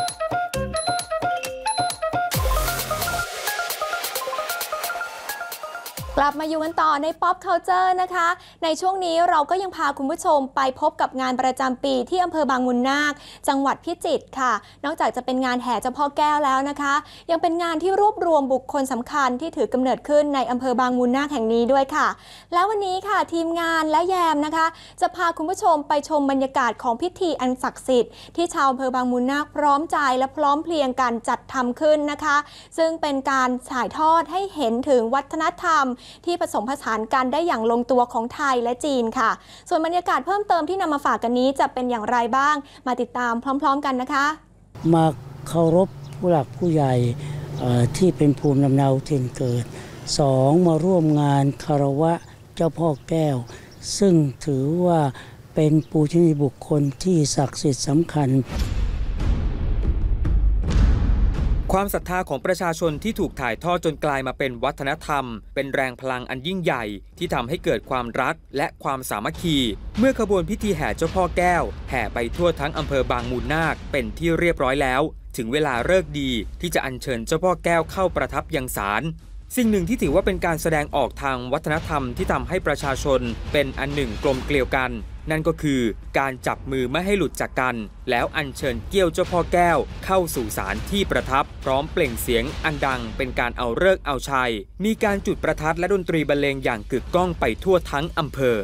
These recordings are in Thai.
ก ลับมาอยู่กันต่อใน Pop Culture นะคะ ในช่วงนี้เราก็ยังพาคุณผู้ชมไปพบกับงานประจำปีที่อำเภอบางมุนนาค จังหวัดพิจิตรค่ะ นอกจากจะเป็นงานแห่เจ้าพ่อแก้วแล้วนะคะ ยังเป็นงานที่รวบรวมบุคคลสำคัญที่ถือกำเนิดขึ้นในอำเภอบางมุนนาคแห่งนี้ด้วยค่ะ แล้ววันนี้ค่ะทีมงานและแยมนะคะ จะพาคุณผู้ชมไปชมบรรยากาศของพิธีอันศักดิ์สิทธิ์ที่ชาวอำเภอบางมุนนาคพร้อมใจและพร้อมเพรียงกันจัดทำขึ้นนะคะ ซึ่งเป็นการถ่ายทอดให้เห็นถึงวัฒนธรรมที่ผสมผสานกันได้อย่างลงตัวของไทยและจีนค่ะ ส่วนบรรยากาศเพิ่มเติมที่นำมาฝากกันนี้จะเป็นอย่างไรบ้าง มาติดตามพร้อม ๆ กันนะคะ มาเคารพผู้หลักผู้ใหญ่ที่เป็นภูมิลำเนาถิ่นเกิดสองมาร่วมงานคารวะเจ้าพ่อแก้ว ซึ่งถือว่าเป็นปูชนียบุคคลที่ศักดิ์สิทธิ์สำคัญ ความศรัทธาของประชาชนที่ถูกถ่ายทอดจนกลายมาเป็นวัฒนธรรม เป็นแรงพลังอันยิ่งใหญ่ ที่ทำให้เกิดความรักและความสามัคคี เมื่อขบวนพิธีแห่เจ้าพ่อแก้ว แห่ไปทั่วทั้งอำเภอบางมูลนาคเป็นที่เรียบร้อยแล้ว ถึงเวลาเลิกดีที่จะอัญเชิญเจ้าพ่อแก้วเข้าประทับยังศาลสิ่งหนึ่งที่ถือว่าเป็นการแสดงออกทางวัฒนธรรมที่ทำให้ประชาชนเป็นอันหนึ่งกลมเกลียวกัน นั่นก็คือการจับมือไม่ให้หลุดจากกัน แล้วอัญเชิญเกี้ยวเจ้าพ่อแก้ว เข้าสู่ศาลที่ประทับ พร้อมเปล่งเสียงอันดังเป็นการเอาเลิกเอาชัย มีการจุดประทัดและดนตรีบรรเลงอย่างกึกก้องไปทั่วทั้งอำเภอ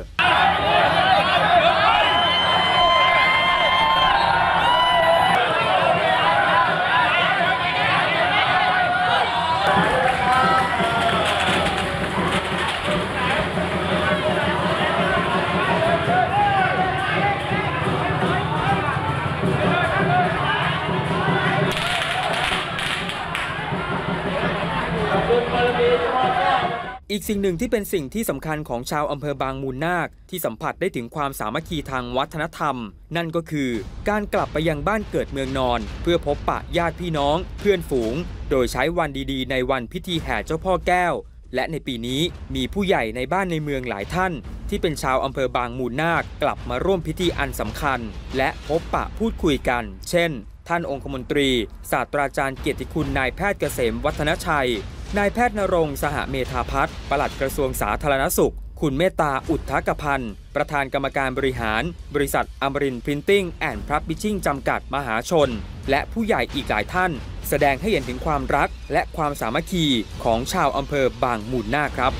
อีกสิ่งหนึ่งที่เป็นสิ่งที่สำคัญของชาวอำเภอบางมูลนาคที่สัมผัสได้ถึงความสามัคคีทางวัฒนธรรม นั่นก็คือการกลับไปยังบ้านเกิดเมืองนอน เพื่อพบปะญาติพี่น้อง เพื่อนฝูง โดยใช้วันดีๆ ในวันพิธีแห่เจ้าพ่อแก้ว และในปีนี้มีผู้ใหญ่ในบ้านในเมืองหลายท่าน ที่เป็นชาวอำเภอบางมูลนาคกลับมาร่วมพิธีอันสำคัญ และพบปะพูดคุยกัน เช่น ท่านองคมนตรี ศาสตราจารย์เกียรติคุณนายแพทย์เกษมวัฒนชัย นายแพทย์นรงสหเมธาพัฒน์ปลัดกระทรวงสาธารณสุข คุณเมตตาอุทธกพันธ์ ประธานกรรมการบริหาร บริษัทอมรินพรินติ้งแอนด์พับบิชชิ่งจำกัดมหาชน และผู้ใหญ่อีกหลายท่าน แสดงให้เห็นถึงความรักและความสามัคคีของชาวอำเภอบางมูลนาครับ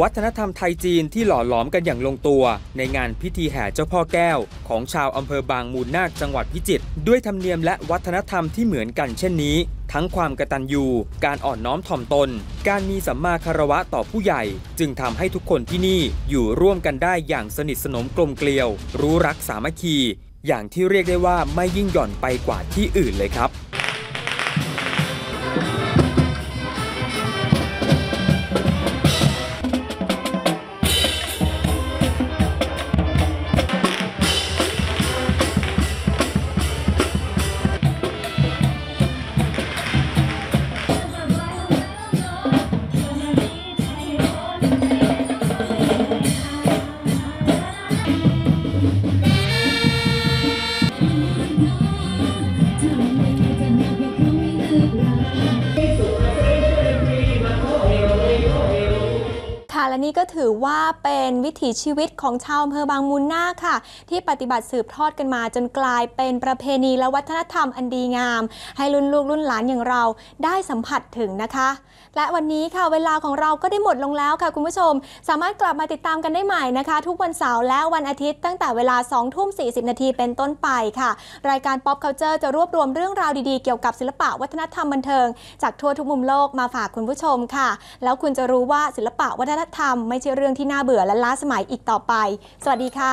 วัฒนธรรมไทยจีนที่หล่อหลอมกันอย่างลงตัว ในงานพิธีแห่เจ้าพ่อแก้ว ของชาวอำเภอบางมูลนาคจังหวัดพิจิตรด้วยธรรมเนียมและวัฒนธรรมที่เหมือนกันเช่นนี้ ทั้งความกตัญญูการอ่อนน้อมถ่อมตน การมีสัมมาคารวะต่อผู้ใหญ่ จึงทำให้ทุกคนที่นี่อยู่ร่วมกันได้อย่างสนิทสนมกลมเกลียว รู้รักสามัคคี อย่างที่เรียกได้ว่าไม่ยิ่งหย่อนไปกว่าที่อื่นเลยครับ ค่ะ และนี่ก็ถือว่าเป็นวิถีชีวิตของชาวอำเภอบางมูลนาค่ะ ที่ปฏิบัติสืบทอดกันมาจนกลายเป็นประเพณีและวัฒนธรรมอันดีงาม ให้รุ่นลูกรุ่นหลานอย่างเราได้สัมผัสถึงนะคะ และวันนี้ค่ะเวลาของเราก็ได้หมดลงแล้วค่ะคุณผู้ชม สามารถกลับมาติดตามกันได้ใหม่นะคะ ทุกวันเสาร์และวันอาทิตย์ตั้งแต่เวลา2ทุ่ม40 นาทีเป็นต้นไปค่ะ รายการ Pop Culture จะรวบรวมเรื่องราวดีๆเกี่ยวกับศิลปะวัฒนธรรมบันเทิง จากทั่วทุกมุมโลกมาฝากคุณผู้ชมค่ะ แล้วคุณจะรู้ว่าศิลปะวัฒนธรรมไม่ใช่เรื่องที่น่าเบื่อและล้าสมัยอีกต่อไป สวัสดีค่ะ